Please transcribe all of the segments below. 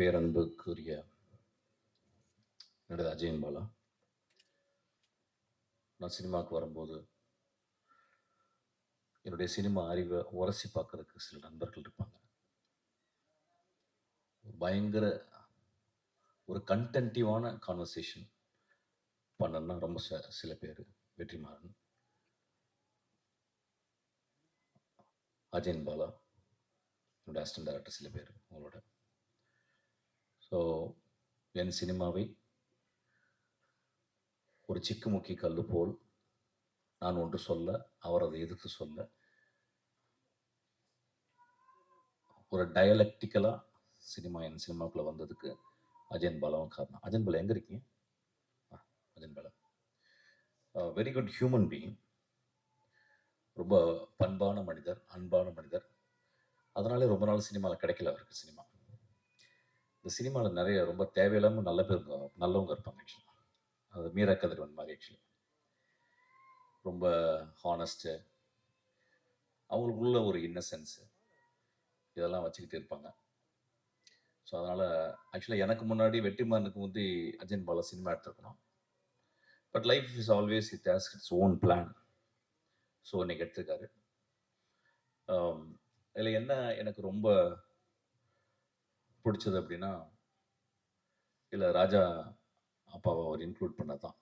பேரன்புக்குரிய என்னோட அஜயன் பாலா நான் சினிமாவுக்கு வரும்போது என்னுடைய சினிமா அறிவை உரசி பார்க்கறதுக்கு சில நண்பர்கள் இருப்பாங்க. பயங்கர ஒரு கண்டென்டிவான கான்வர்சேஷன் பண்ணணும்னா ரொம்ப ச- சில பேர் வெற்றிமாறன் அஜயன் பாலா என்னோட அசிஸ்டன்ட் டைரக்டர் சில பேர் உங்களோட. ஸோ என் சினிமாவை ஒரு சிக்குமுக்கி கல்லு போல் நான் ஒன்று சொல்ல அவர் அதை எதிர்த்து சொல்ல ஒரு டயலக்டிக்கலாக சினிமா என் சினிமாக்குள்ளே வந்ததுக்கு அஜயன் பாலாவும் காரணம். அஜயன் பாலா எங்கே இருக்கீங்க? ஆ, Ajayan Bala very good human being ரொம்ப பண்பான மனிதர் அன்பான மனிதர். அதனாலே ரொம்ப நாள் சினிமாவில் கிடைக்கல அவருக்கு சினிமா. இந்த சினிமாவில் நிறைய ரொம்ப தேவையில்லாமல் நல்ல பேர் நல்லவங்க இருப்பாங்க ஆக்சுவலாக அது மீரா கதிரவன் மாதிரி ஆக்சுவலி ரொம்ப ஹானஸ்ட்டு அவங்களுக்குள்ள ஒரு இன்னசென்ஸு இதெல்லாம் வச்சுக்கிட்டு இருப்பாங்க. ஸோ அதனால் ஆக்சுவலாக எனக்கு முன்னாடி வெற்றிமாறனுக்கு முந்தி Ajayan Bala cinema எடுத்துருக்கணும். But life is always it has its own plan so இன்னைக்கு எடுத்திருக்காரு. Um, இதில் என்ன எனக்கு ரொம்ப பிடிச்சது அப்படின்னா இல்லை ராஜா அப்பாவை அவர் இன்க்ளூட் பண்ண தான்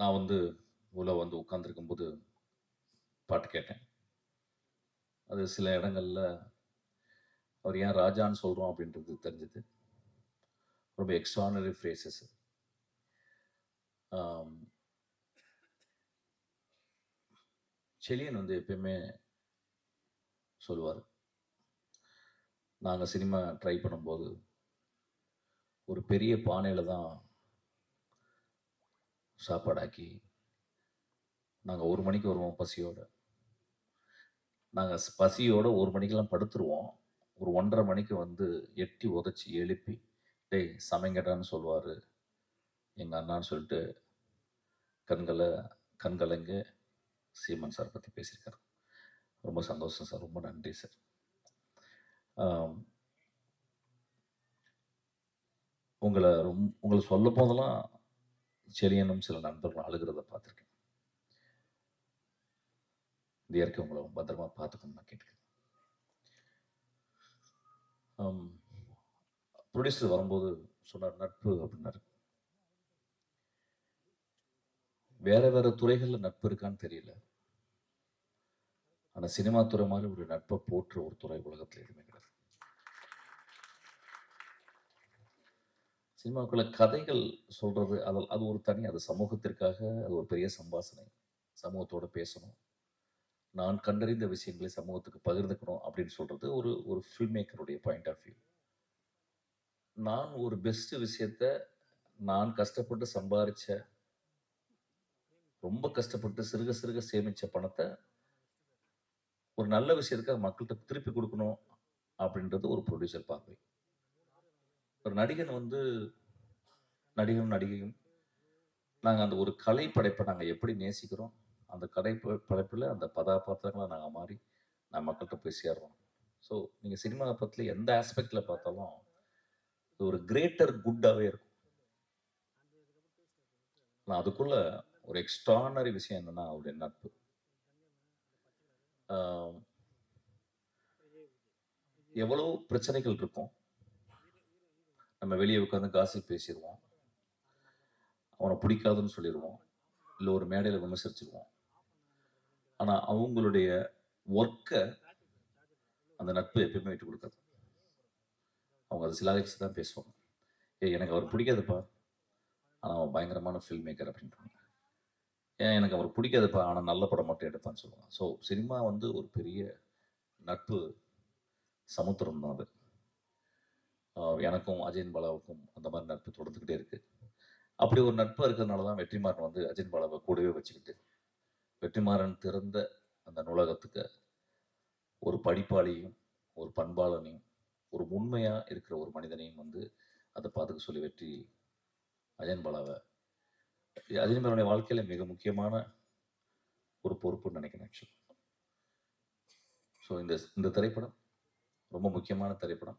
நான் வந்து உள்ள வந்து உட்காந்துருக்கும் போது பாட்டு கேட்டேன். அது சில இடங்களில் அவர் ஏன் ராஜான்னு சொல்கிறோம் அப்படின்றது தெரிஞ்சது. ரொம்ப எக்ஸ்ட்ரானரி ஃப்ரேசஸ் செலியன் வந்து எப்பயுமே சொல்லுவார். நாங்கள் சினிமா ட்ரை பண்ணும்போது ஒரு பெரிய பானையில் தான் சாப்பாடாக்கி நாங்கள் ஒரு மணிக்கு வருவோம் பசியோடு. நாங்கள் பசியோடு ஒரு மணிக்கெல்லாம் படுத்துருவோம். ஒரு ஒன்றரை மணிக்கு வந்து எட்டி உதச்சி எழுப்பி டேய் சமைங்கடான்னு சொல்லுவார். எங்கள் அண்ணான்னு சொல்லிட்டு கண்களை கண்கலங்க சீமன் சார் பற்றி பேசியிருக்காரு. ரொம்ப சந்தோஷம் சார். ரொம்ப நன்றி சார். உங்களை ரொம்ப உங்களை சொல்ல போதெல்லாம் செலியனும் சில நண்பர்கள் அழுகிறத பார்த்துருக்கேன். இந்த இயற்கை உங்களை பத்திரமா பார்த்துக்கணும்னு நான் கேட்டுக்கிறேன். ப்ரொடியூசர் வரும்போது சொன்னார் நட்பு அப்படின்னாரு. வேற வேற துறைகளில் நட்பு இருக்கான்னு தெரியல. ஆனால் சினிமா துறை மாதிரி ஒரு நட்பை போற்ற ஒரு துறை உலகத்தில் எதுவுமே கிடையாது. சினிமாக்குள்ள கதைகள் சொல்றது அதில் அது ஒரு தனி அது சமூகத்திற்காக அது ஒரு பெரிய சம்பாசனை. சமூகத்தோட பேசணும். நான் கண்டறிந்த விஷயங்களை சமூகத்துக்கு பகிர்ந்துக்கணும் அப்படின்னு சொல்றது ஒரு ஒரு ஃபில்ம் மேக்கருடைய பாயிண்ட் ஆஃப் வியூ நான் ஒரு பெஸ்ட் விஷயத்த நான் கஷ்டப்பட்டு சம்பாதிச்ச ரொம்ப கஷ்டப்பட்டு சிறுக சிறுக சேமிச்ச பணத்தை ஒரு நல்ல விஷயத்துக்காக மக்கள்கிட்ட திருப்பி கொடுக்கணும் அப்படின்றது ஒரு ப்ரொடியூசர் பார்வை. ஒரு நடிகன் வந்து நடிகனும் நடிகையும் நாங்கள் அந்த ஒரு கலை படைப்பை நாங்கள் எப்படி நேசிக்கிறோம் அந்த கலை ப- அந்த கதாபாத்திரங்களை நாங்கள் மாறி நான் மக்கள்கிட்ட போய் சேர்றோம். ஸோ நீங்கள் சினிமா பற்றில எந்த ஆஸ்பெக்டில் பார்த்தாலும் இது ஒரு கிரேட்டர் குட்டாகவே இருக்கும். நான் அதுக்குள்ள ஒரு எக்ஸ்ட்ரானரி விஷயம் என்னன்னா அவருடைய நட்பு. எவ்வளோ பிரச்சனைகள் இருக்கும் நம்ம வெளியே உட்காந்து காசு பேசிடுவோம் அவனை பிடிக்காதுன்னு சொல்லிடுவோம் இல்லை ஒரு மேடையில் விமர்சிச்சிருவோம். ஆனால் அவங்களுடைய ஒர்க்கை அந்த நட்பு எப்பயுமே விட்டு கொடுக்காது. அவங்க அதை சிலாகிச்சு தான் பேசுவாங்க. ஏய் எனக்கு அவர் பிடிக்காதுப்பா. ஆனால் அவன் பயங்கரமான ஃபில்ம் மேக்கர் அப்படின்றாங்க. ஏன் எனக்கு அவர் பிடிக்காதுப்பா. ஆனால் நல்ல படம் மட்டும் எடுப்பான்னு சொல்லுவாங்க. ஸோ சினிமா வந்து ஒரு பெரிய நட்பு சமுத்திரம் தான் அது. எனக்கும் அஜயன் பாலாவுக்கும் அந்த மாதிரி நட்பு தொடர்ந்துக்கிட்டே இருக்கு. அப்படி ஒரு நட்பு இருக்கிறதுனால தான் வெற்றிமாறன் வந்து அஜயன் பாலாவை கூடவே வச்சுக்கிட்டு வெற்றிமாறன் திறந்த அந்த நூலகத்துக்கு ஒரு படிப்பாளியும் ஒரு பண்பாளனையும் ஒரு உண்மையாக இருக்கிற ஒரு மனிதனையும் வந்து அதை பார்த்துக்க சொல்லி வெற்றி அஜயன் பாலாவை அஜயன் பாலாவுடைய வாழ்க்கையில் மிக முக்கியமான ஒரு பொறுப்புன்னு நினைக்கிறேன் ஆக்சுவலி ஸோ இந்த இந்த திரைப்படம் ரொம்ப முக்கியமான திரைப்படம்.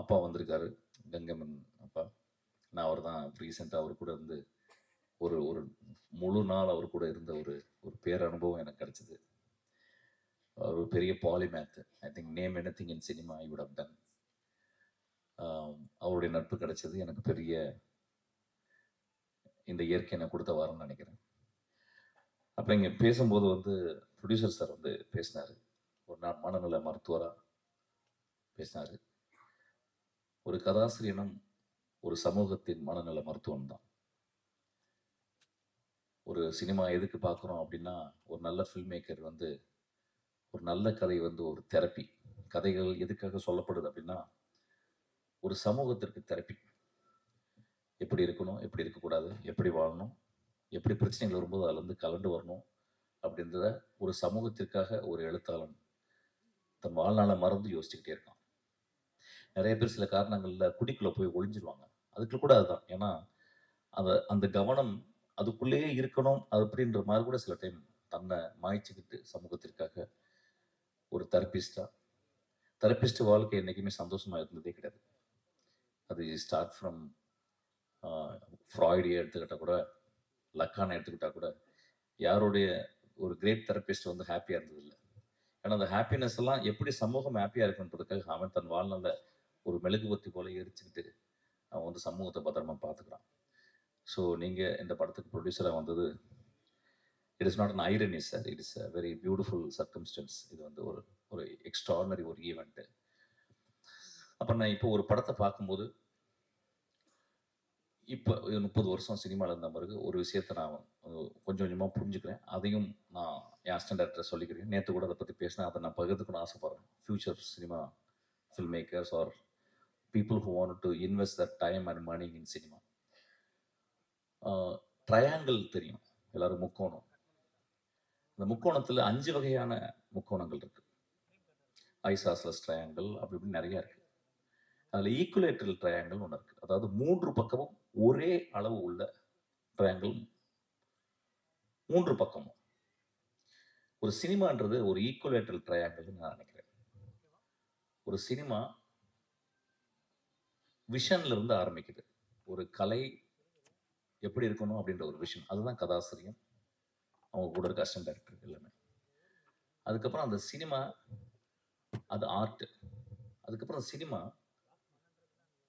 அப்பா வந்திருக்காரு கங்கமன் அப்பா. நான் அவர் தான் ரீசெண்டாக அவர் கூட இருந்து ஒரு ஒரு முழு நாள் அவர் கூட இருந்த ஒரு ஒரு பேரனுபவம் எனக்கு கிடச்சிது. அவர் ஒரு பெரிய polymath I think name anything in cinema I would have done அவருடைய நட்பு கிடைச்சது. எனக்கு பெரிய இந்த இயற்கை எனக்கு கொடுத்த வாரம்னு நினைக்கிறேன். அப்போ இங்கே பேசும்போது வந்து ப்ரொடியூசர் சார் வந்து பேசினார். ஒரு நாள் மனநல மருத்துவராக பேசினார். ஒரு கதாசிரியனும் ஒரு சமூகத்தின் மனநல மருத்துவம் தான். ஒரு சினிமா எதுக்கு பார்க்குறோம் அப்படின்னா ஒரு நல்ல ஃபில்ம் மேக்கர் வந்து ஒரு நல்ல கதை வந்து ஒரு தெரப்பி கதைகள் எதுக்காக சொல்லப்படுது அப்படின்னா ஒரு சமூகத்திற்கு தெரப்பி எப்படி இருக்கணும் எப்படி இருக்கக்கூடாது எப்படி வாழணும் எப்படி பிரச்சனைகள் வரும்போது அதுலேருந்து கலந்து வரணும் அப்படின்றத ஒரு சமூகத்திற்காக ஒரு எழுத்தாளன் தன் வாழ்நாளை மறந்து யோசிச்சுக்கிட்டே இருக்கான். நிறைய பேர் சில காரணங்களில் குடிக்குள்ளே போய் ஒளிஞ்சிருவாங்க அதுக்கு கூட அதுதான். ஏன்னா அந்த அந்த கவனம் அதுக்குள்ளேயே இருக்கணும் அது அப்படின்ற மாதிரி கூட சில டைம் தன்னை மாய்ச்சிக்கிட்டு சமூகத்திற்காக ஒரு தெரப்பிஸ்டா தெரப்பிஸ்ட் வாழ்க்கை என்றைக்குமே சந்தோஷமாக இருந்ததே கிடையாது. அது ஸ்டார்ட் ஃப்ரம் ஃப்ராய்டியை எடுத்துக்கிட்டால் கூட லக்கானை எடுத்துக்கிட்டால் கூட யாருடைய ஒரு கிரேட் தெரப்பிஸ்ட் வந்து ஹாப்பியாக இருந்ததில்லை. ஏன்னா அந்த ஹாப்பினஸ் எல்லாம் எப்படி சமூகம் ஹாப்பியாக இருக்குன்றதுக்காக அவன் தன் வாழ்நாளில் ஒரு மெழுகுவர்த்தி போல எரிச்சுக்கிட்டு அவன் வந்து சமூகத்தை பத்திரமா பார்த்துக்கிறான். ஸோ நீங்கள் இந்த படத்துக்கு ப்ரொடியூசராக வந்தது it is not an irony sir it is a very beautiful circumstance இது வந்து ஒரு ஒரு எக்ஸ்ட்ரானரி ஒரு ஈவெண்ட்டு அப்போ நான் இப்போ ஒரு படத்தை பார்க்கும்போது இப்போ முப்பது வருஷம் சினிமாவில் இருந்த பிறகு ஒரு விஷயத்த நான் கொஞ்சம் கொஞ்சமாக புரிஞ்சுக்கிறேன். அதையும் நான் என் அசிஸ்டன்ட் டேரக்டர் சொல்லிக்கிறேன். நேற்று கூட அதை பற்றி பேசினேன் அதை நான் பகிர்ந்துக்கணும் ஆசைப்பட்றேன். Future cinema film makers are people who want to invest that time and money in cinema triangle தெரியும். எல்லாரும் முக்கோணம். இந்த முக்கோணத்தில் அஞ்சு வகையான முக்கோணங்கள் இருக்கு. ஐசாஸ்லஸ் ட்ரையாங்கிள் அப்படி இப்படி நிறைய இருக்கு. அதில் ஈக்குலேட்டரல் ட்ரையாங்கிள் ஒன்று இருக்கு. அதாவது மூன்று பக்கமும் ஒரே அளவு உள்ள ட்ரையாங்கிள் மூன்று பக்கமும். ஒரு சினிமான்றது ஒரு ஈக்குலேட்டரல் ட்ரையாங்கிள்னு நான் நினைக்கிறேன். ஒரு சினிமா விஷன்ல இருந்து ஆரம்பிக்குது. ஒரு கலை எப்படி இருக்கணும் அப்படின்ற ஒரு விஷன். அதுதான் கதாசிரியம். அவங்க கூட இருக்க அசிஸ்டன்ட் டேரக்டர் எல்லாமே. அதுக்கப்புறம் அந்த சினிமா அது ஆர்ட் அதுக்கப்புறம் சினிமா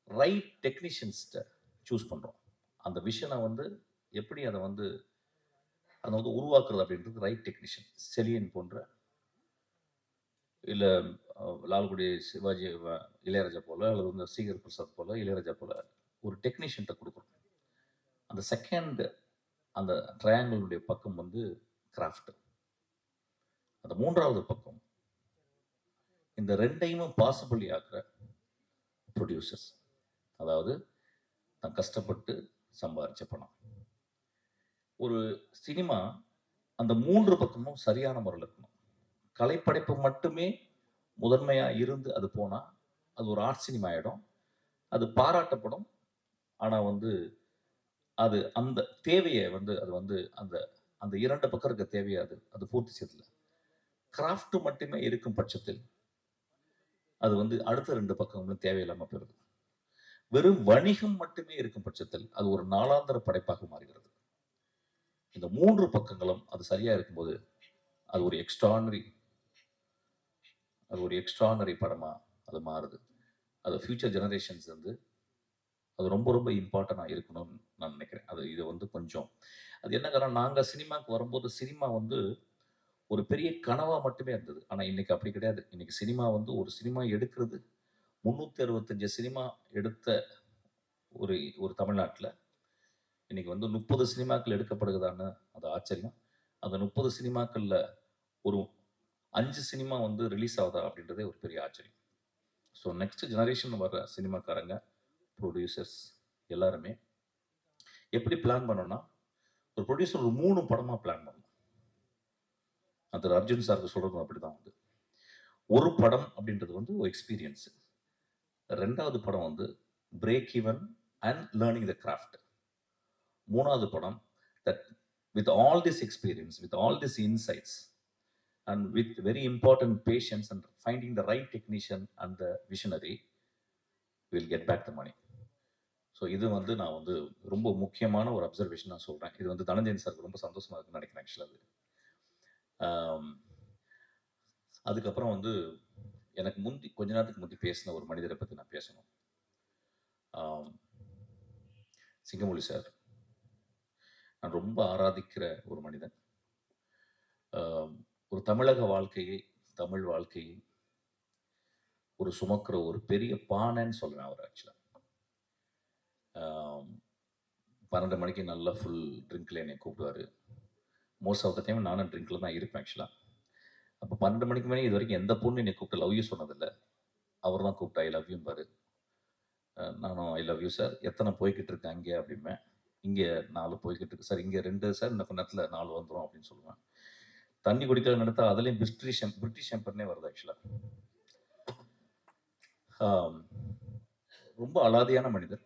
ரைட் டெக்னீஷியன்ஸ்கிட்ட சூஸ் பண்ணுறோம் அந்த விஷனை வந்து எப்படி அதை வந்து அதை வந்து உருவாக்குறது அப்படின்றது ரைட் டெக்னீஷியன் செலியன் போன்ற இல்லை லால்குடி சிவாஜி இளையராஜா போல் அல்லது வந்து சீகர் பிரசாத் போல் இளையராஜா போல் ஒரு டெக்னீஷியன்ட்ட கொடுக்குறோம் அந்த செகண்ட் அந்த ட்ரையாங்கிளுடைய பக்கம் வந்து கிராஃப்ட் அந்த மூன்றாவது பக்கம் இந்த ரெண்டையும் பாசிபிளி ஆக்குற ப்ரொடியூசர்ஸ் அதாவது நான் கஷ்டப்பட்டு சம்பாதிச்ச பணம். ஒரு சினிமா அந்த மூன்று பக்கமும் சரியான முறையில் இருக்கணும். கலைப்படைப்பு மட்டுமே முதன்மையாக இருந்து அது போனால் அது ஒரு ஆர்ட் சினிமா ஆகிடும் அது பாராட்டப்படும். ஆனால் வந்து அது அந்த தேவையை வந்து அது வந்து அந்த அந்த இரண்டு பக்கம் இருக்க தேவையை அது அது பூர்த்தி செய்யல கிராஃப்ட் மட்டுமே இருக்கும் பட்சத்தில் அது வந்து அடுத்த ரெண்டு பக்கங்களும் தேவையில்லாமல் போயிருது வெறும் வணிகம் மட்டுமே இருக்கும் பட்சத்தில் அது ஒரு நாளாந்திர படைப்பாக மாறுகிறது. இந்த மூன்று பக்கங்களும் அது சரியா இருக்கும்போது அது ஒரு எக்ஸ்ட்ரானரி அது ஒரு எக்ஸ்ட்ரானரி படமாக அது மாறுது. அது ஃப்யூச்சர் ஜெனரேஷன்ஸ் வந்து அது ரொம்ப ரொம்ப இம்பார்ட்டண்டாக இருக்கணும்னு நான் நினைக்கிறேன். அது இது வந்து கொஞ்சம் அது என்ன காரணம்? நாங்கள் சினிமாவுக்கு வரும்போது சினிமா வந்து ஒரு பெரிய கனவாக மட்டுமே இருந்தது. ஆனால் இன்னைக்கு அப்படி கிடையாது. இன்னைக்கு சினிமா வந்து ஒரு சினிமா எடுக்கிறது. முந்நூற்றி அறுபத்தஞ்சு சினிமா எடுத்த ஒரு ஒரு தமிழ்நாட்டில் இன்னைக்கு வந்து முப்பது சினிமாக்கள் எடுக்கப்படுகிறதான அது ஆச்சரியம். அந்த முப்பது சினிமாக்களில் ஒரு அஞ்சு சினிமா வந்து ரிலீஸ் ஆகுதா அப்படின்றதே ஒரு பெரிய ஆச்சரியம். ஸோ நெக்ஸ்ட் ஜெனரேஷன் வர்ற சினிமாக்காரங்க ப்ரொடியூசர்ஸ் எல்லாருமே எப்படி பிளான் பண்ணோம்னா ஒரு ப்ரொடியூசர் ஒரு மூணு படமாக பிளான் பண்ணணும். அது அர்ஜுன் சாருக்கு சொல்கிறது அப்படி தான் வந்து. ஒரு படம் அப்படின்றது வந்து ஒரு எக்ஸ்பீரியன்ஸ் ரெண்டாவது படம் வந்து break even and learning the craft மூணாவது படம் that with all this experience with all this insights and with very important patience and finding the right technician and the visionary, we'll get back the money. So இது வந்து நான் வந்து ரொம்ப முக்கியமான ஒரு observation நான் சொல்கிறேன் இது வந்து தனஞ்சயன் சாருக்கு ரொம்ப சந்தோஷமாக இருக்குன்னு நினைக்கிறேன் ஆக்சுவலாக அது. அதுக்கப்புறம் வந்து எனக்கு முந்தி கொஞ்ச நேரத்துக்கு முந்தி பேசின ஒரு மனிதரை பற்றி நான் பேசணும். சிங்கமொழி சார் நான் ரொம்ப ஆராதிக்கிற ஒரு மனிதன். ஒரு தமிழக வாழ்க்கையை தமிழ் வாழ்க்கையை ஒரு சுமக்கிற ஒரு பெரிய பானைன்னு சொல்லுவேன் அவர் ஆக்சுவலாக பன்னெண்டு மணிக்கு நல்லா ஃபுல் ட்ரிங்க்ல என்னை கூப்பிடுவாரு. மோஸ்ட் ஆஃப் த டைம் நானும் ட்ரிங்க்ல தான் இருப்பேன் ஆக்சுவலாக அப்போ பன்னெண்டு மணிக்கு மேலே இது வரைக்கும் எந்த பொண்ணு என்னை கூப்பிட்டு லவ் யூ சொன்னதில்லை. அவர் தான் கூப்பிட்டா ஐ லவ் யூ பாரு. நானும் ஐ லவ் யூ சார் எத்தனை போய்கிட்டு இருக்கேன் அங்கே அப்படிம்பேன். இங்கே நாலு போய்கிட்டு இருக்கு. சார் இங்கே ரெண்டு சார் இன்னும் கொஞ்ச நேரத்தில் நாலு வந்துடும் அப்படின்னு சொல்லுவேன். தண்ணி குடிக்கிறது நடத்தா அதுலேயும் பிரிட்டிஷ் பிரிட்டிஷ் எம்பர்னே வருது ஆக்சுவலாக ரொம்ப அலாதியான மனிதர்.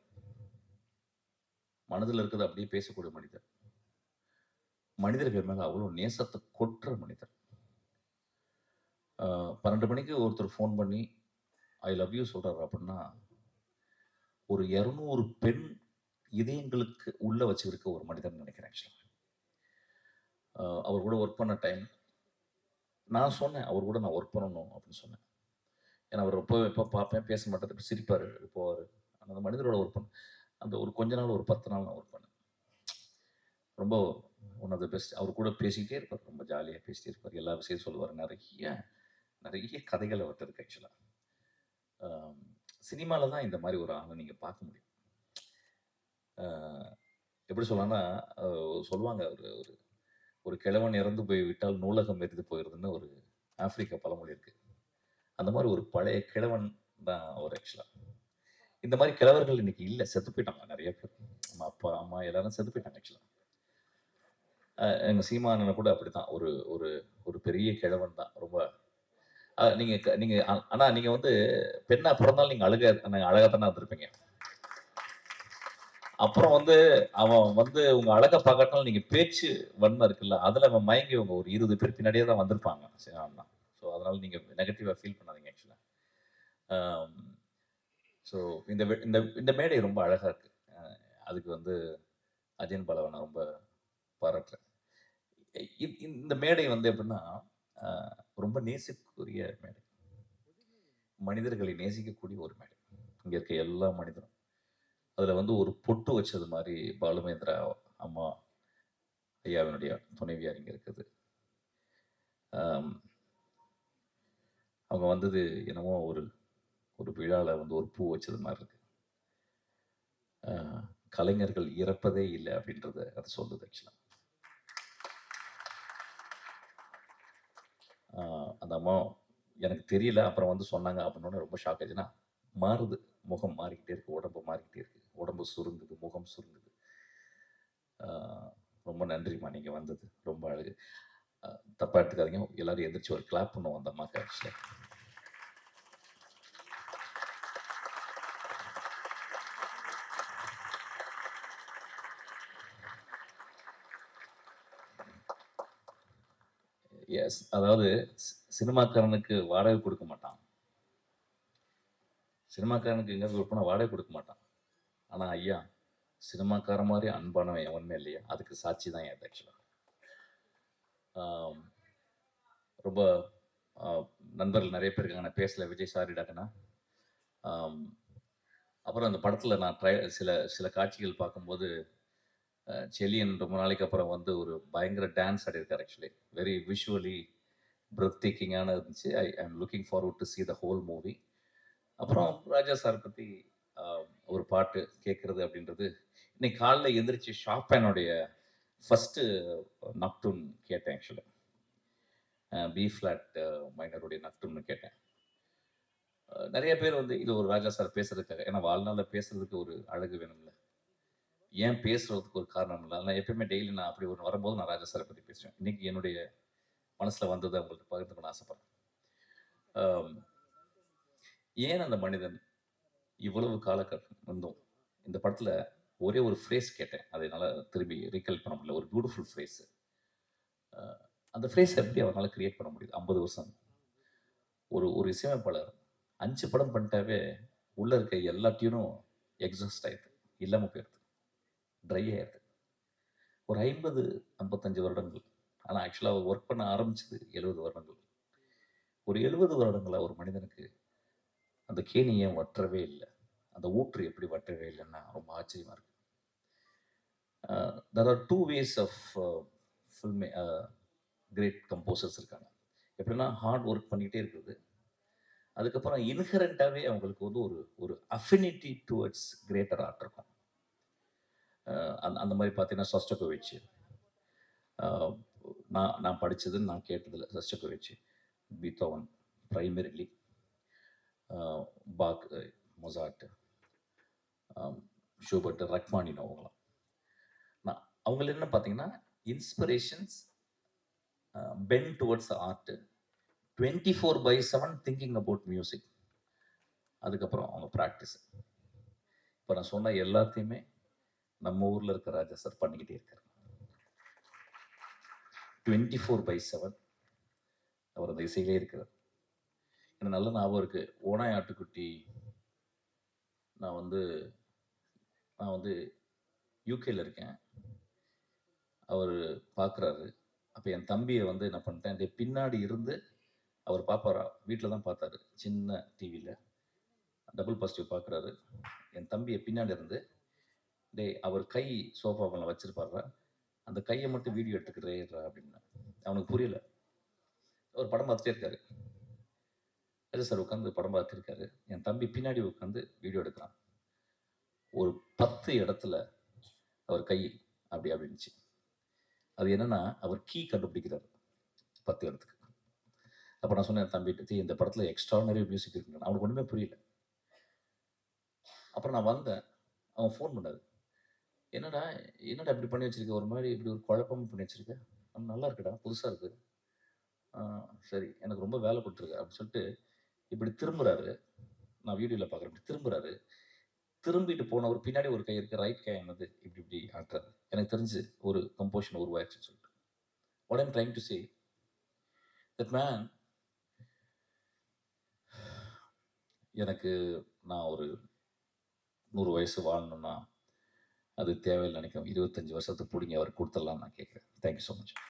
மனதில் இருக்கிறது அப்படியே பேசக்கூடிய மனிதர். மனிதர்கள் மேலே அவ்வளோ நேசத்தை கொட்டுற மனிதர். பன்னெண்டு மணிக்கு ஒருத்தர் ஃபோன் பண்ணி ஐ லவ் யூ சொல்கிறார் அப்படின்னா ஒரு இரநூறு பெண் இதயங்களுக்கு உள்ளே வச்சுருக்க ஒரு மனிதன் நினைக்கிறேன் ஆக்சுவலாக அவர் கூட ஒர்க் பண்ண டைம் நான் சொன்னேன் அவர் கூட நான் ஒர்க் பண்ணணும் அப்படின்னு சொன்னேன். ஏன்னா அவர் எப்போ எப்போ பார்ப்பேன் பேச மாட்டேன் சிரிப்பார் போவார். அந்த மனிதரோட ஒர்க் பண்ண அந்த ஒரு கொஞ்ச நாள் ஒரு பத்து நாள் நான் ஒர்க் பண்ணேன். ரொம்ப ஒன் ஆஃப் த பெஸ்ட் அவர் கூட பேசிக்கிட்டே இருப்பார் ரொம்ப ஜாலியாக பேசிட்டே இருப்பார். எல்லா விஷயம் சொல்லுவார். நிறைய நிறைய கதைகள் அவர்கிட்ட இருக்கு ஆக்சுவலாக சினிமாவில் தான் இந்த மாதிரி ஒரு ஆளை நீங்கள் பார்க்க முடியும். எப்படி சொல்லலாம்னா சொல்லுவாங்க ஒரு ஒரு ஒரு கிழவன் இறந்து போய் விட்டால் நூலகம் எரிந்து போயிருதுன்னு ஒரு ஆப்பிரிக்கா பழமொழி இருக்கு. அந்த மாதிரி ஒரு பழைய கிழவன் தான் அவர் ஆக்சுவலாக இந்த மாதிரி கிழவர்கள் இன்னைக்கு இல்லை செத்து போயிட்டாங்க நிறைய பேர். நம்ம அப்பா அம்மா எல்லாரும் செத்து போயிட்டாங்க ஆக்சுவலாக எங்கள் சீமானனை கூட அப்படிதான் ஒரு ஒரு ஒரு பெரிய கிழவன் தான் ரொம்ப. நீங்கள் நீங்க க- நீங்க ஆனா நீங்க வந்து பெண்ணா பிறந்தாலும் நீங்க அழகா நீங்க அழகா தானே இருந்திருப்பீங்க. அப்புறம் வந்து அவன் வந்து உங்க அழகை பார்க்கறதுனால நீங்க பேச்சு வன்மை இருக்குல்ல அதுல அவன் மயங்கி உங்க ஒரு இருபது பேர் பின்னாடியே தான் வந்திருப்பாங்க சீமான் ஸோ அதனால நீங்க நெகட்டிவா ஃபீல் பண்ணாதீங்க ஆக்சுவலா ஸோ um, இந்த இந்த இந்த மேடை ரொம்ப அழகா இருக்கு. அதுக்கு வந்து அஜயன் பாலவை நான் ரொம்ப பாராட்டுறேன். இந்த மேடை வந்து எப்படின்னா ரொம்ப நேசிக்கக்கூடிய மேடை. மனிதர்களை நேசிக்கக்கூடிய ஒரு மேடை. இங்க இருக்க எல்லா மனிதரும். அதில் வந்து ஒரு பொட்டு வச்சது மாதிரி பாலுமேந்திரா அம்மா ஐயாவினுடைய துணைவியார் இங்கே இருக்குது. அவங்க வந்தது என்னமோ ஒரு ஒரு விழாவில் வந்து ஒரு பூ வச்சது மாதிரி இருக்கு. கலைஞர்கள் இறப்பதே இல்லை அப்படின்றத அது சொல்லுது ஆக்சுவலாக அந்த அம்மா எனக்கு தெரியல அப்புறம் வந்து சொன்னாங்க அப்படின்னு ரொம்ப ஷாக் ஆச்சுன்னா மாறுது. முகம் மாறிக்கிட்டே இருக்குது உடம்பு மாறிக்கிட்டே இருக்குது உடம்பு சுருங்குது முகம் சுருங்குது. ரொம்ப நன்றிம்மா நீங்கள் வந்தது. ரொம்ப அழகு. தப்பாக எடுத்துக்காதீங்க. எல்லோரும் எந்திரிச்சு ஒரு கிளாப் பண்ணுவோம் அந்த அம்மாக்கு ஆக்சுவலா எஸ் அதாவது சி- சினிமாக்காரனுக்கு வாடகை கொடுக்க மாட்டான். சினிமாக்காரனுக்கு எங்க கொடுப்பனா வாடகை கொடுக்க மாட்டான். ஆனால் ஐயா சினிமாக்கார மாதிரி அன்பானவன் எவனுமே இல்லையா. அதுக்கு சாட்சி தான் என் ஆக்சுவலாக ரொம்ப நண்பர்கள் நிறைய பேர் இருக்காங்க நான் பேசல விஜய் சாரி டாக்குனா அப்புறம் அந்த படத்தில் நான் ட்ரை சில சில காட்சிகள் பார்க்கும்போது செலியன் ரொம்ப நாளைக்கு அப்புறம் வந்து ஒரு பயங்கர டான்ஸ் ஆடிருக்கார் ஆக்சுவலி வெரி விஷுவலி பிரத் டேக்கிங்கான இருந்துச்சு. I I'm looking forward to see the whole movie அப்புறம் ராஜா சார் பற்றி ஒரு பாட்டு கேட்குறது அப்படின்றது இன்னைக்கு காலைல எந்திரிச்சு ஷாப்பேனுடைய ஃபஸ்ட்டு நக்டூன் கேட்டேன் ஆக்சுவலாக பி ஃப்ளாட் மைனருடைய நக்டூன்னு கேட்டேன். நிறைய பேர் வந்து இது ஒரு ராஜா சார் பேசுறதுக்காக ஏன்னா வாழ்நாளில் பேசுறதுக்கு ஒரு அழகு வேணும்ல. ஏன் பேசுறதுக்கு ஒரு காரணம் இல்லை? நான் எப்பயுமே டெய்லி நான் அப்படி ஒன்று வரும்போது நான் ராஜா சாரை பற்றி பேசுவேன். இன்னைக்கு என்னுடைய மனசில் வந்ததை உங்களுக்கு பகிர்ந்துக்கணும்னு ஆசைப்பட்றேன். ஏன் அந்த மனிதன் இவ்வளவு காலகட்டம் வந்தோம்? இந்த படத்தில் ஒரே ஒரு ஃப்ரேஸ் கேட்டேன். அதை என்னால் திரும்பி ரீகல் பண்ண முடியல. ஒரு பியூட்டிஃபுல் ஃப்ரேஸ் அந்த ஃப்ரேஸ் எப்படி அவனால் கிரியேட் பண்ண முடியுது? ஐம்பது வருஷம். ஒரு ஒரு இசையமைப்பாளர் அஞ்சு படம் பண்ணிட்டாவே உள்ளே இருக்க எல்லா டியூனும் எக்ஸாஸ்ட் ஆயிடுது. இல்லாமல் போயிடுது. ட்ரை ஆயிடுது. ஒரு ஐம்பது ஐம்பத்தஞ்சு வருடங்கள். ஆனால் ஆக்சுவலாக அவர் ஒர்க் பண்ண ஆரம்பிச்சது எழுபது வருடங்கள். ஒரு எழுபது வருடங்களாக ஒரு மனிதனுக்கு அந்த கேணி ஏன் வற்றவே இல்லை? அந்த ஊற்று எப்படி வற்றவே இல்லைன்னா ரொம்ப ஆச்சரியமாக இருக்கு. There are two ways of ஃபில்மே great composers இருக்காங்க. எப்படின்னா ஹார்ட் ஒர்க் பண்ணிகிட்டே இருக்குது அதுக்கப்புறம் இன்ஹரண்ட்டாகவே அவங்களுக்கு வந்து ஒரு ஒரு அஃபினிட்டி டுவர்ட்ஸ் கிரேட்டர் ஆர்ட் இருக்கும். அந்த அந்த மாதிரி பார்த்தீங்கன்னா சொஸ்டகோவிச் நான் நான் படித்ததுன்னு நான் கேட்டதில் Shostakovich Beethoven primarily Bach Mozart Schubert Rachmaninoff அவங்களாம். நான் அவங்கள என்ன பார்த்தீங்கன்னா inspirations pen towards art twenty four by seven thinking about music அதுக்கப்புறம் அவங்க ப்ராக்டிஸ் இப்போ நான் சொன்ன எல்லாத்தையுமே நம்ம ஊரில் இருக்க ராஜா சார் பண்ணிக்கிட்டே இருக்கார். டுவெண்ட்டி ஃபோர் பை செவன் அவர் அந்த இசையிலே இருக்கிறார். எனக்கு நல்ல ஞாபகம் இருக்குது ஓனாய் ஆட்டுக்குட்டி நான் வந்து நான் வந்து யூகேயில் இருக்கேன். அவர் பார்க்குறாரு அப்போ என் தம்பியை வந்து என்ன பண்ணிட்டேன் டேய் பின்னாடி இருந்து அவர் பார்ப்பாரா வீட்டில் தான் பார்த்தாரு சின்ன டிவியில் டபுள் பாசிட்டிவ் பார்க்குறாரு என் தம்பியை பின்னாடி இருந்து டேய் அவர் கை சோஃபாவில் வச்சிருப்பாரா அந்த கையை மட்டும் வீடியோ எடுத்துக்கிறேன் அப்படின்னு அவனுக்கு புரியல. அவர் படம் பார்த்துட்டே இருக்காரு. ராஜா சார் உட்காந்து படம் பார்த்துருக்காரு. என் தம்பி பின்னாடி உட்காந்து வீடியோ எடுக்கிறான். ஒரு பத்து இடத்துல அவர் கை அப்படி அப்படின்ச்சு அது என்னன்னா அவர் கீ கண்டுபிடிக்கிறார். பத்து இடத்துக்கு. அப்போ நான் சொன்னேன் தம்பிட்டு இந்த படத்தில் எக்ஸ்ட்ரானரி மியூசிக் இருக்குன்னு. அவனுக்கு ஒன்றுமே புரியல. அப்புறம் நான் வந்தேன். அவன் ஃபோன் பண்ணாரு. என்னடா என்னடா இப்படி பண்ணி வச்சிருக்க? ஒரு மாதிரி இப்படி ஒரு குழப்பமும் பண்ணி வச்சிருக்க? நல்லா இருக்குடா புதுசாக இருக்குது சரி எனக்கு ரொம்ப வேலை கொடுத்துருக்கு அப்படின்னு சொல்லிட்டு இப்படி திரும்புறாரு. நான் வீடியோவில் பார்க்குறேன். இப்படி திரும்புறாரு. திரும்பிட்டு போனவர் பின்னாடி ஒரு கை இருக்கு. ரைட் கை என்னது? இப்படி இப்படி ஆட்டுறாரு எனக்கு தெரிஞ்சு ஒரு கம்போஷன் உருவாயிருச்சுன்னு சொல்லிட்டு. What I'm trying to say that man எனக்கு நான் ஒரு நூறு வயசு வாழணும்னா அது தேவையில்லை நினைக்கிறேன். இருபத்தஞ்சு வருஷத்துக்கு பிடிங்க அவர் கொடுத்துடலாம் நான் கேட்குறேன். Thank you so much